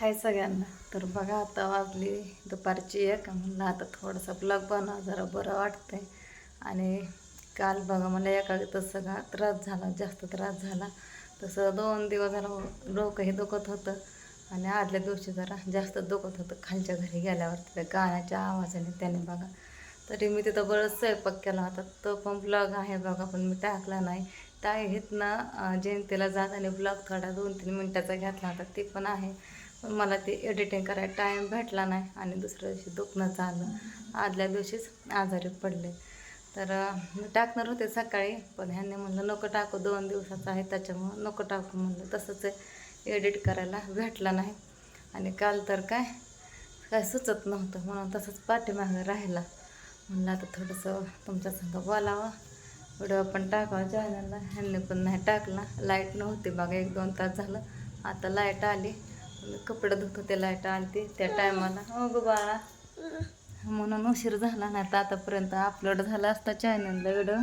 हाय सगळ्यांना. तर बघा आता वाजली दुपारची एक. म्हणलं आता थोडंसं ब्लॉग बनवा जरा बरं वाटतंय. आणि काल बघा मला एका तसं सगळा त्रास झाला जास्त त्रास झाला. तसं दोन दिवस झालं डोकंही दुखत होतं. आणि आदल्या दिवशी जरा जास्त दुखत होतं. खालच्या घरी गेल्यावर त्या गाण्याच्या आवाजाने त्याने बघा. तरी मी तिथं बरंच स्वयंपाक केला होता. तो पण ब्लॉग आहे बघा पण मी टाकला नाही. त्या इथनं जयंतीला जाताना ब्लॉग थोडा दोन तीन मिनटाचा घेतला होता. ते पण आहे. मला ते एडिटिंग करायला टाईम भेटला नाही आणि दुसऱ्या दिवशी दुखणं झालं. आदल्या दिवशीच आजारी पडले. तर मी टाकणार होते सकाळी पण ह्यांनी म्हणलं नको टाकू दोन दिवसाचं आहे त्याच्यामुळं नको टाकू म्हणलं. तसंच एडिट करायला भेटला नाही. आणि काल तर काय काय सुचत नव्हतं म्हणून तसंच पाठीमागं राहिला. म्हणलं आता थोडंसं तुमच्या संग बोलावं. व्हिडिओ पण टाकावा चॅनलला ह्यांनी पण नाही टाकला. लाइट नव्हती बघा एक दोन तास झालं. आता लाइट आली. कपडे धुत होते लाइट आणते त्या टायमाला. हो बाळा. म्हणून उशीर झाला नाही तर आतापर्यंत अपलोड झाला असता चॅनलला व्हिडिओ.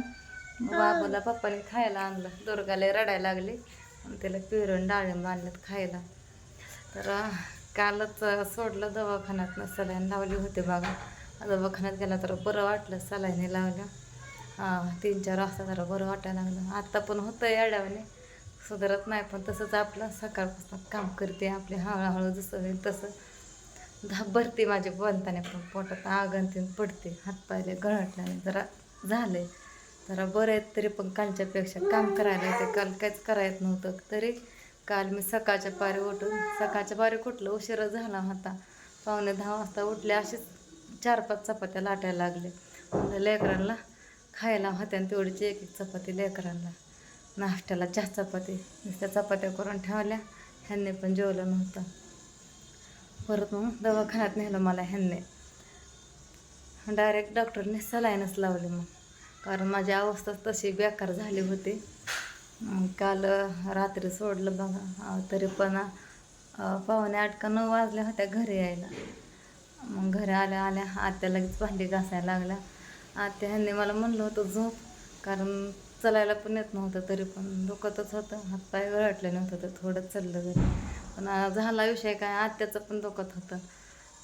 बाबूला पप्पाने खायला आणलं. दुर्गाला रडायला लागली. आणि त्याला पिरून डाळिंब आणलं खायला. तर कालच सोडलं दवाखान्यातनं सलाईन लावली होती बघा. दवाखान्यात गेला तर बरं वाटलं सलाईने लावलं हां तीन चार वाजता जरा बरं वाटायला लागलं. आत्ता पण होतं येड्यावाने सुधारत नाही पण तसंच आपलं सकाळपासून काम करते आपले हळूहळू जसं होईल तसं. धाप भरते माझे बोलताना पण पोटात आगंतीन पडते हातपायले गळटल्याने जरा झाले जरा बरं आहेत तरी पण कालच्यापेक्षा काम करायला येते काल काहीच करायचं नव्हतं. तरी काल मी सकाळच्या पारी उठून सकाळच्या पारी कुठलं उशिरा झाला होता. पावणे दहा वाजता उठले असेच चार पाच चपात्या लाटायला लागले. लेकरांना खायला होत्या आणि तेवढीची एक एक चपाती लेकरांना. नाश्त्याला चहा चपाती. नुसत्या चपात्या करून ठेवल्या. ह्यांनी पण जेवलं नव्हतं. परत मग दवाखान्यात नेलं मला ह्यांनी. डायरेक्ट डॉक्टरने सलाईनच लावली मग. कारण माझी अवस्थाच तशी बेकार झाली होती. मग काल रात्री सोडलं बघा. तरी पण पाहुणे आटका नऊ वाजल्या होत्या घरी यायला. मग घरी आल्या आल्या आत्या लगेच भांडी घासायला लागल्या. आत्या ह्यांनी मला म्हणलं होतं झोप. कारण चलायला पण येत नव्हतं तरी पण दुखतच होतं. हातपाय गळटले नव्हतं तर थोडं चाललं जरी. पण झाला विषय काय आत्याचं पण दुखत होतं.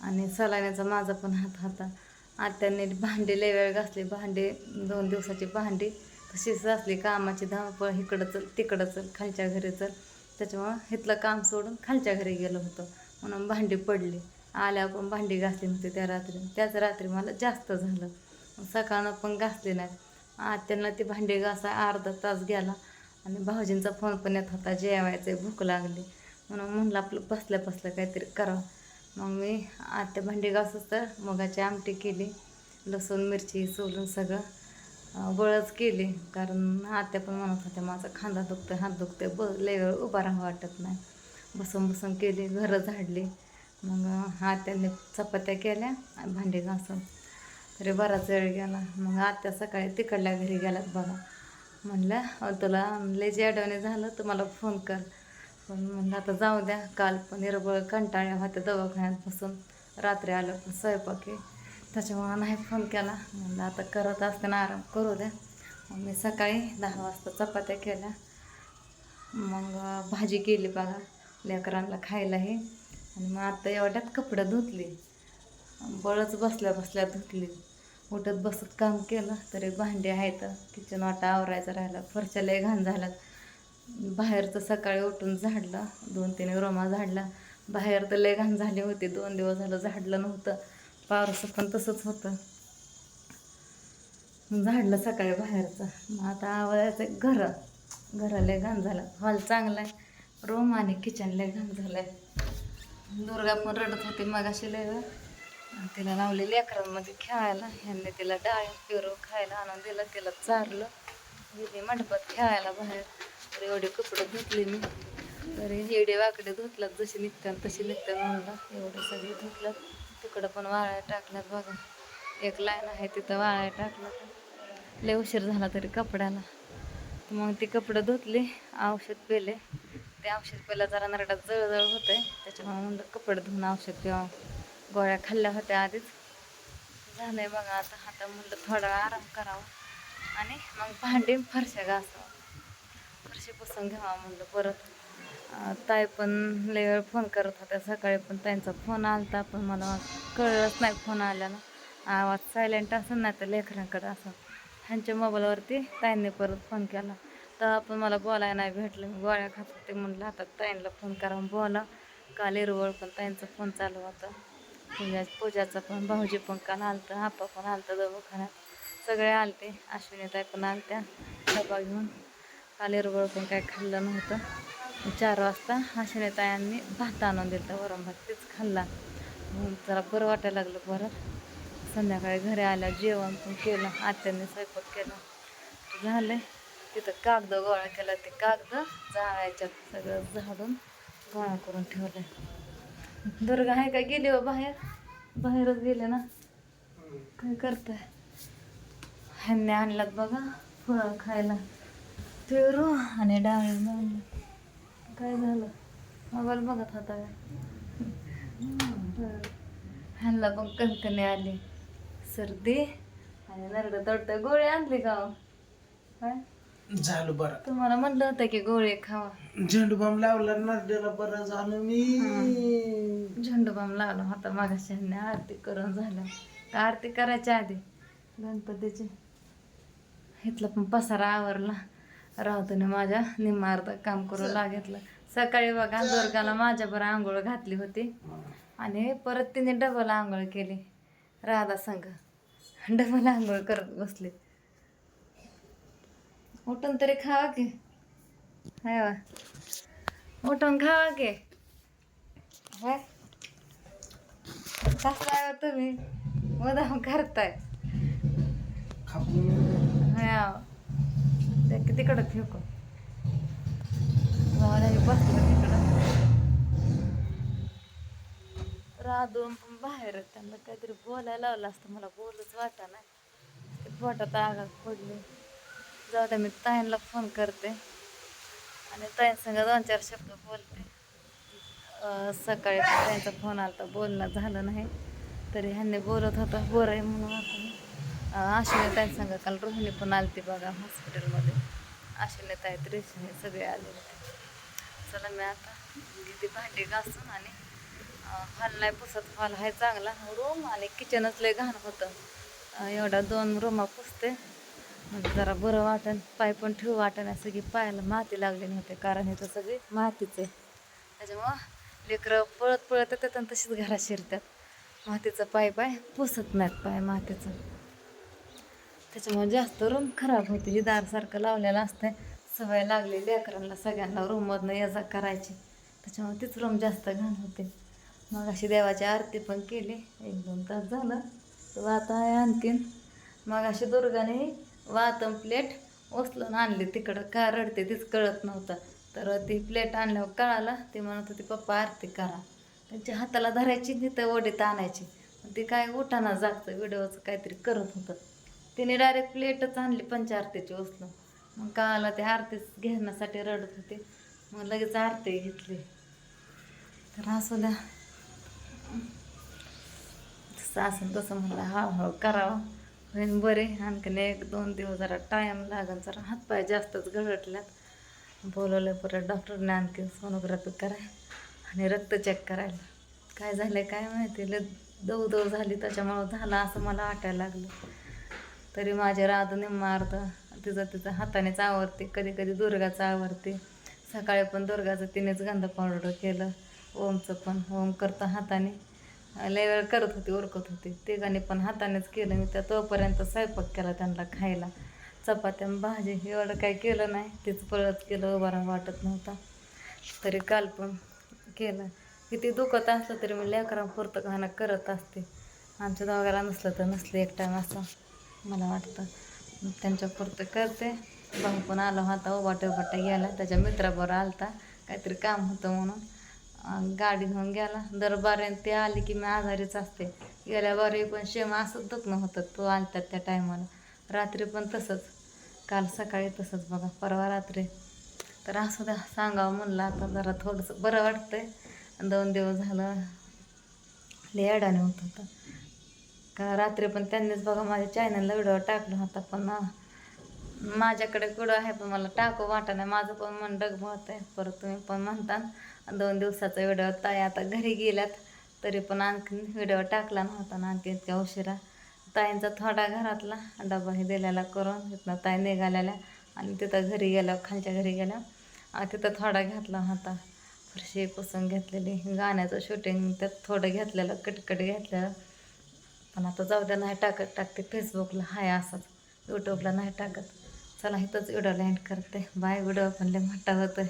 आणि सलायण्याचा माझा पण हात होता. आत्याने भांडी लय वेळ घासली भांडी दोन दिवसाची भांडी. तशीच असली कामाची धावपळ इकडं चल तिकडं चल खालच्या घरी चल. त्याच्यामुळं इथलं काम सोडून खालच्या घरी गेलो होतो. म्हणून भांडी पडली. आल्यावर पण भांडी घासली नव्हती त्या रात्री. त्याच रात्री मला जास्त झालं. सकाळनं पण घासली नाही. आत्यांना ती भांडी घासा अर्धा तास गेला. आणि भाऊजींचा फोन पण येत होता जेवायचं भूक लागली. म्हणून म्हणलं आपलं बसल्या बसल्या काहीतरी करावं. मग मी आत्या भांडी घासच तर मुगाची आमटी केली लसूण मिरची सोलून सगळं गोळच केली. कारण आत्या पण म्हणत होत्या माझा खांदा दुखतोय हात दुखतोय ब लय वेळ उभा राहावं वाटत नाही. बसून बसून केली घरं झाडली. मग आत्याने चपात्या केल्या आणि भांडी घासून तरी बराच वेळ गेला. मग आत्या सकाळी तिकडल्या घरी गेल्यात बघा. म्हणलं अहो, तुला लय जेवणे झालं तर मला फोन कर. पण म्हणलं आता जाऊ द्या. काल पण निरबळ कंटाळ्या होत्या दवाखान्यात बसून रात्री आलं पण स्वयंपाकी त्याच्यामुळं नाही फोन केला. म्हणलं आता करत असताना आराम करू द्या. मग मी सकाळी दहा वाजता चपात्या केल्या. मग भाजी केली बघा. लेकरांना खायला हे आणि मग आता एवढ्यात कपडे धुतली. बळच बसल्या बसल्या धुतली. उठत बसत काम केलं तरी भांडी आहेत किचन वाटा आवरायचं राहिलं फरच्या लय घाण झाल्यात. बाहेरचं सकाळी उठून झाडलं दोन तीन रोमा झाडला. बाहेर तर लय घाण झाली होती दोन दिवस झालं झाडलं नव्हतं पावसं पण तसंच होतं. झाडलं सकाळी बाहेरचं. मग आता आवडायचं घरं. घरा लय घाण झालं. हॉल चांगला आहे रूम आणि किचन लय घाण झालं आहे दुर्गा पण रडत होती मगाशी लय. तिला लावले लेकरांमध्ये खेळायला. ह्यांनी तिला डाळी पिरू खायला आणून दिलं तिला चारलं. गेली मंडपात खेळायला बाहेर. तर एवढे कपडे धुतले मी. तरी एवढे वाकडे धुतलात जशी निघतात तशी निघतात म्हणलं. एवढे सगळे धुतलं तिकडं पण वाळ्या टाकल्यात बघा. एक लाईन आहे तिथं वाळ्या टाकल्यात. लय उशीर झाला तरी कपड्याला. मग ती कपडे धुतली औषध पेले. ते औषध पेला जरा नरडात जळजळ होते त्याच्यामुळे म्हणलं कपडे धुवून औषध प्यावं. गोळ्या खाल्ल्या होत्या आधीच. झालंय बघा आता हाता म्हणलं थोडा आराम करावा. आणि मग भांडी फरशा घासावं. फरशी पुसून घ्यावा म्हणलं परत. ताई पण लय वेळ फोन करत होत्या. सकाळी पण त्यांचा फोन आलता पण मला कळलंच नाही फोन आल्यानं. आवाज सायलेंट असेल नाही तर लेकरांकडे असं ह्यांच्या मोबाईलवरती ताईंनी परत फोन केला. तर पण मला बोलायला नाही भेटलं. मी गोळ्या खात होते म्हणलं आता ताईंना फोन करा बोला. काल इरवळ पण ताईंचा फोन चालू होता. पूजा पूजाचा पण भाऊजी पण काल आलतं आप्पा पण आलतं दवाखान्यात. सगळे आलते अश्विनीताई पण आलत्या डबा घेऊन. काल इरवळ पण काय खाल्लं नव्हतं. चार वाजता अश्विनीतायांनी भात आणून दिलं वरण भात तेच खाल्ला. म्हणून जरा बरं वाटायला लागलं परत. संध्याकाळी घरी आल्या जेवण पण केलं आत्याने स्वयंपाक केलं. झालं तिथं कागद गोळा केला ते कागद जाळायच्यात सगळं झाडून गोळा करून ठेवलं दुर्गा आहे का? गेली हो बाहेर. बाहेरच गेले ना. काय करताय ह्यांनी आणलात बघा फळं खायला. पेरू आणि डाळ आणलं काय झालं? मोबाईल बघत होता काय? ह्यांना पण कणकणी आली. सर्दी आणि नरडं तोडतं गोळी आणली का हो? काय झालं बरं. तुम्हाला म्हणलं होतं की गोळी खावा. झेंडू बाम लावला नरड्याला बरं झालं मी. झेंडू बाम लावला होता मागाशी ह्यांनी आरती करून झालं. का आरती करायच्या आधी गणपतीची. इथलं पण पसारा आवरला. राहतोने माझ्या निम्मा अर्ध काम करू लागितलं. सकाळी बघा दुर्गाला माझ्याबरोबर आंघोळ घातली होती. आणि परत तिने डबल आंघोळ केली. राधा संघ. डबल आंघोळ करत बसली उठून तरी खावा की? हाय वा. उठून खावा की? हाय. कसला आहे हो तुम्ही? मुदाम करताय. खापून हाय हो. की तिकडं फेकू. वाड्याने बसलं तिकडं. राधून पण बाहेर त्यांना काहीतरी बोलायला लावलं असतं. मला बोलच वाटा नाही ते पोटात आगात पडली जाऊ द्या मी ताईंना फोन करते. आणि ताईंसंग दोन चार शब्द बोलते. सकाळी ताईंचा फोन आला तर बोलणं झालं नाही. तरी ह्यांनी बोलत होतं बरं आहे म्हणून आता अश्विनी ताईंसंग काल रोहिणी पण आलती बघा हॉस्पिटलमध्ये आशिने ताई त्रिशनी सगळे आले होते. चला मी आता किती भांडी घासून आणि हॉल नाही पुसत हॉल आहे चांगला. रूम आणि किचनच लय घाण होतं. एवढा दोन रूमा पुसते. म्हणजे जरा बरं वाटण पाय पण ठेवू वाटण सगळी पायाला माती लागली नव्हते कारण हे तर सगळी मातीच आहे. त्याच्यामुळं लेकरं पळत पळत येतात आणि तशीच घरात शिरतात. मातीचं पाय पाय पुसत नाहीत पाय मातीचं. त्याच्यामुळे जास्त रूम खराब होते. ही दारसारखं लावलेलं असतंय. सवय लागली लेकरांना सगळ्यांना रूममधनं ये जा करायची. त्याच्यामुळे तीच रूम जास्त घाण होते. मग अशी देवाची आरती पण केली. एक दोन तास झालं. तर आता आहे आणखीन. मग अशी दुर्गाने वातम प्लेट उचलून आणली तिकडं. का रडते तीच कळत नव्हतं. तर ती प्लेट आणल्यावर कळालं ती म्हणत होती पप्पा आरती करा. त्यांच्या हाताला धरायची तिथं ओढीत आणायची. मग ती काय उठाना जागतं व्हिडिओचं काहीतरी करत होतं. तिने डायरेक्ट प्लेटच आणली पंचारतीची उचलून. मग कळालं ते आरतीच घेण्यासाठी रडत होते. मग लगेच आरती घेतली. तर असू द्या. जसं असं तसं म्हणलं हळूहळू करावं. होईन बरे आणखीन एक दोन दिवस जरा टाईम लागेल जरा हातपाय जास्तच गळटल्यात. बोलवलं परत डॉक्टरने आणखीन सोनोग्राफी कराय आणि रक्त चेक करायला. काय झालं काय माहिती? लय दव दव झाली त्याच्यामुळं झालं असं मला वाटायला लागलं. तरी माझे राधू निम्मा अर्ध तिचं तिचं हातानेच आवरते कधी कधी दुर्गाचं आवरते. सकाळी पण दुर्गाचं तिनेच गंध पावडर केलं ओमचं पण ओम करतं हाताने. लय वेळ करत होती उरकत होती. तिघांनी पण हातानेच केलं. मी त्या तोपर्यंत स्वयंपाक केला त्यांना खायला. चपात्या आणि भाजी एवढं काही केलं नाही. तीच पळत केलं उभारा वाटत नव्हता. तरी काल पण केलं. किती दुखत असलं तरी मी लेकरांपुरतं खाणं करत असते. आमच्या दोघाला नसलं तर नसले. एक टाईम असं मला वाटतं. त्यांच्यापुरतं करते. भाऊ पण आला होता उभाटे उभाटे गेला. त्याच्या मित्राबरोबर आलता. काहीतरी काम होतं म्हणून. गाडी घेऊन गेला. दरबाऱ्यान ते आले की मी आजारीच असते. गेल्या बारी पण शेम असंच दुखणं होतं तो आणतात त्या टायमाला. रात्री पण तसंच. काल सकाळी तसंच बघा. परवा रात्री. तर असं द्या सांगावं म्हणलं आता जरा थोडंसं. बरं वाटतंय. दोन दिवस झालं लय अडाणे होत होतं. का रात्री पण त्यांनीच बघा माझ्या चॅनलला व्हिडिओ टाकला होता. पण माझ्याकडे कुडं आहे पण मला टाकू वाटा नाही. माझं पण मन डगमत आहे. परत तुम्ही पण म्हणता दोन दिवसाचा व्हिडिओ ताई आता घरी गेल्यात तरी पण आणखीन व्हिडिओ टाकला नव्हता ना आणखी इतक्या उशिरा. ताईंचा थोडा घरातला डबाही दिलेला करून तिथनं ताई निघालेल्या आणि तिथं घरी गेल्या खालच्या घरी गेल्या. तिथं थोडा घातला होता. फरशी पुसून घेतलेली गाण्याचं शूटिंग त्यात थोडं घेतलेलं कटकट घेतलेलं. पण आता जाऊ द्या नाही टाकत टाकते. फेसबुकला हाय असंच. यूट्यूबला नाही टाकत. चला इथंच व्हिडिओला एंड करते. बाय व्हिडिओ पण लय मोठा होतोय